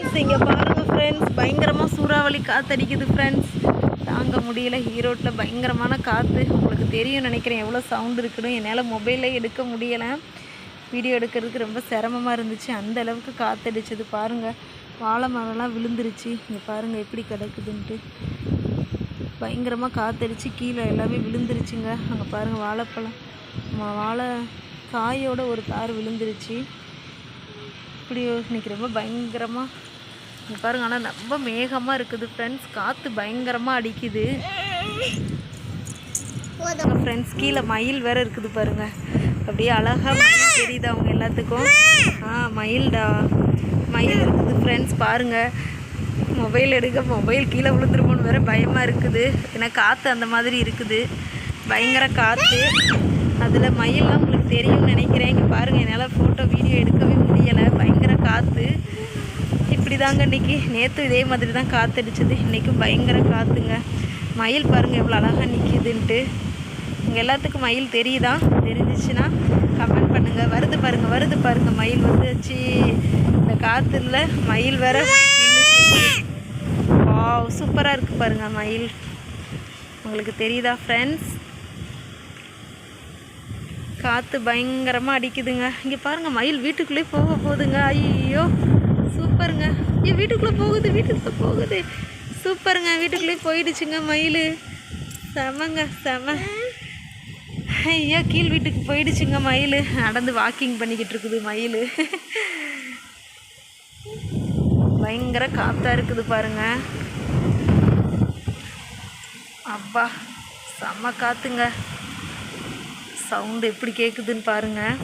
இங்கே பாருங்கள் ஃப்ரெண்ட்ஸ் பயங்கரமாக சூறாவளி காற்றடிக்குது ஃப்ரெண்ட்ஸ் தாங்க முடியல. ஈரோட்டில் பயங்கரமான காற்று உங்களுக்கு தெரியும் நினைக்கிறேன். எவ்வளோ சவுண்ட் இருக்குன்னு. என்னால் மொபைலே எடுக்க முடியலை. வீடியோ எடுக்கிறதுக்கு ரொம்ப சிரமமாக இருந்துச்சு. அந்த அளவுக்கு காற்றடிச்சது பாருங்கள் வாழை மரம்லாம் விழுந்துருச்சு. இங்கே பாருங்கள் எப்படி கிடக்குதுன்ட்டு. பயங்கரமாக காற்றடிச்சு கீழே எல்லாமே விழுந்துருச்சுங்க. அங்கே பாருங்கள் வாழைப்பழம். வாழை காயோட ஒரு தார் விழுந்துருச்சு. இப்படி இன்னைக்கு ரொம்ப பயங்கரமாக இங்கே பாருங்க ஆனால் ரொம்ப மேகமாக இருக்குது ஃப்ரெண்ட்ஸ் காற்று பயங்கரமாக அடிக்குது. ஃப்ரெண்ட்ஸ் கீழே மயில் வேற இருக்குது பாருங்க. அப்படியே அழகாக மயில் தெரியுது அவங்க எல்லாத்துக்கும். ஆ மயில்டா. மயில் இருக்குது ஃப்ரெண்ட்ஸ் பாருங்க. மொபைல் எடுக்க மொபைல் கீழே விழுந்துருமோன்னு வேற பயமாக இருக்குது. ஏன்னா காற்று அந்த மாதிரி இருக்குது. பயங்கர காற்று அதில் மயில்லாம் உங்களுக்கு தெரியும்னு நினைக்கிறேன். இங்கே பாருங்கள் என்னால் ஃபோட்டோ வீடியோ எடுக்கவே முடியலை. பயங்கர காற்று இப்படி தாங்க இன்றைக்கி நேற்று இதே மாதிரி தான் காற்றடிச்சது இன்றைக்கும் பயங்கர காற்றுங்க மயில் பாருங்கள் எவ்வளோ அழகாக நிற்கிதுன்ட்டு உங்கள் எல்லாத்துக்கும் மயில் தெரியுதா? தெரிஞ்சிச்சுன்னா கமெண்ட் பண்ணுங்கள் வருது பாருங்கள் வருது பாருங்கள் மயில் வந்துச்சு இந்த காற்றுல மயில் வேற வாவ் சூப்பராக இருக்குது பாருங்கள் மயில். உங்களுக்கு தெரியுதா ஃப்ரெண்ட்ஸ் காற்று பயங்கரமாக அடிக்குதுங்க. இங்கே பாருங்கள் மயில் வீட்டுக்குள்ளே போக போகுதுங்க. ஐயோ சூப்பருங்க. ஐயோ வீட்டுக்குள்ளே போகுது வீட்டுக்குள்ளே போகுது. சூப்பருங்க வீட்டுக்குள்ளே போயிடுச்சுங்க மயில். செமங்க செம. ஐயோ கீழ் வீட்டுக்கு போயிடுச்சுங்க மயில். நடந்து வாக்கிங் பண்ணிக்கிட்டு இருக்குது மயில். பயங்கர காற்றா இருக்குது பாருங்க. அப்பா செம்ம காற்றுங்க சவுண்டு எப்படி கேட்குதுன்னு பாருங்கள்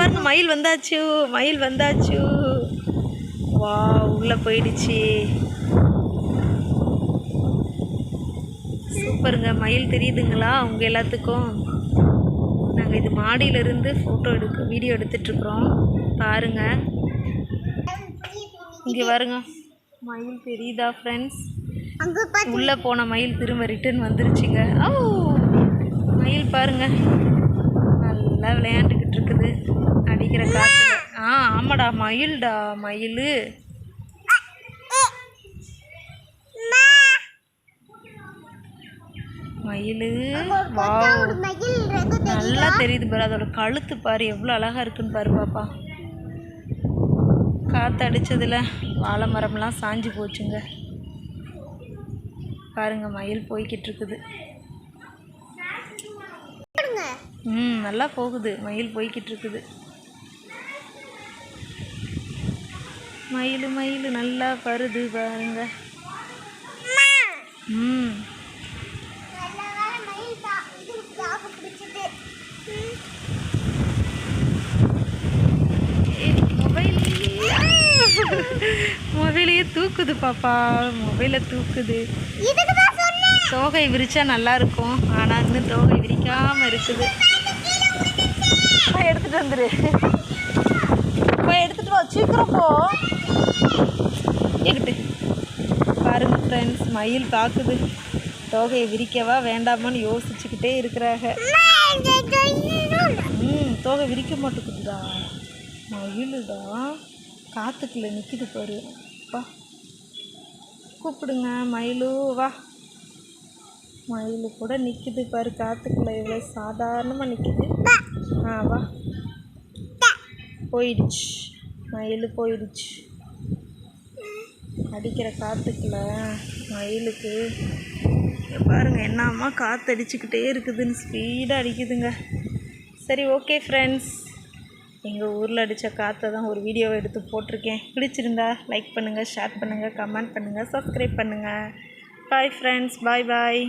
பாருங்க மயில் வந்தாச்சு மயில் வந்தாச்சு. வா உள்ள போயிடுச்சு. சூப்பருங்க மயில் தெரியுதுங்களா? உங்க எல்லாத்துக்கும். நாங்கள் இது மாடியில இருந்து ஃபோட்டோ எடுக்க வீடியோ எடுத்துட்ருக்குறோம் பாருங்க. இங்கே பாருங்க. மயில் தெரியுதா ஃப்ரெண்ட்ஸ் உள்ளே போன மயில் திரும்ப ரிட்டர்ன் வந்துருச்சுங்க. ஓ மயில் பாருங்க. நல்லா விளையாண்டுக்கிட்டு இருக்குது. அடிக்கிற காற்றுல ஆ ஆமாடா மயில்டா மயில். மயில். ரெகு நல்லா தெரியுது பாரு அதோட கழுத்து பாரு எவ்வளோ அழகா இருக்குன்னு பாரு பாப்பா. காற்று அடிச்சதுல வாழை மரம்லாம் சாஞ்சு போச்சுங்க. பாருங்க மயில் போய்கிட்டு இருக்குது ம் நல்லா போகுது. மயில் போய்கிட்டு இருக்குது மயில் மயில் நல்லா வருது பாருங்க. ம் நல்ல வேளை மயில் தா இது தாக்கு பிடிச்சது மொபைல் மொபைலையே தூக்குது பாப்பா. மொபைலை தூக்குது. தோகை விரிச்சா நல்லா இருக்கும் ஆனால் இன்னும் தோகை விரிக்காம இருக்குது. எடுத்துட்டு வந்துரு. போய் எடுத்துட்டு வா சீக்கிரம் போ. பாருங்க ஃப்ரெண்ட்ஸ் மயில் தாக்குது தோகையை விரிக்கவா வேண்டாமான்னு யோசிச்சுக்கிட்டே இருக்கிறாங்க ம் தோகை விரிக்க மாட்டேங்குதுடா. மயிலுடா. காத்துக்குள்ள நிற்கிது பாரு. அப்பா கூப்பிடுங்க மயிலு வா. மயில் கூட நிற்கிது பாரு காற்றுக்குள்ளே இவ்வளோ சாதாரணமாக நிற்கிது ஆ வா. போயிடுச்சு. மயில் போயிடுச்சு. அடிக்கிற காற்றுக்குள்ள மயிலுக்கு. பாருங்கள் என்னம்மா காற்று அடிச்சுக்கிட்டே இருக்குதுன்னு ஸ்பீடாக அடிக்குதுங்க. சரி ஓகே ஃப்ரெண்ட்ஸ் எங்கள் ஊரில் அடித்த காற்றை தான் ஒரு வீடியோவை எடுத்து போட்டிருக்கேன். பிடிச்சிருந்தா லைக் பண்ணுங்கள் ஷேர் பண்ணுங்கள் கமெண்ட் பண்ணுங்கள் சப்ஸ்கிரைப் பண்ணுங்கள் பாய் ஃப்ரெண்ட்ஸ் பாய் பாய்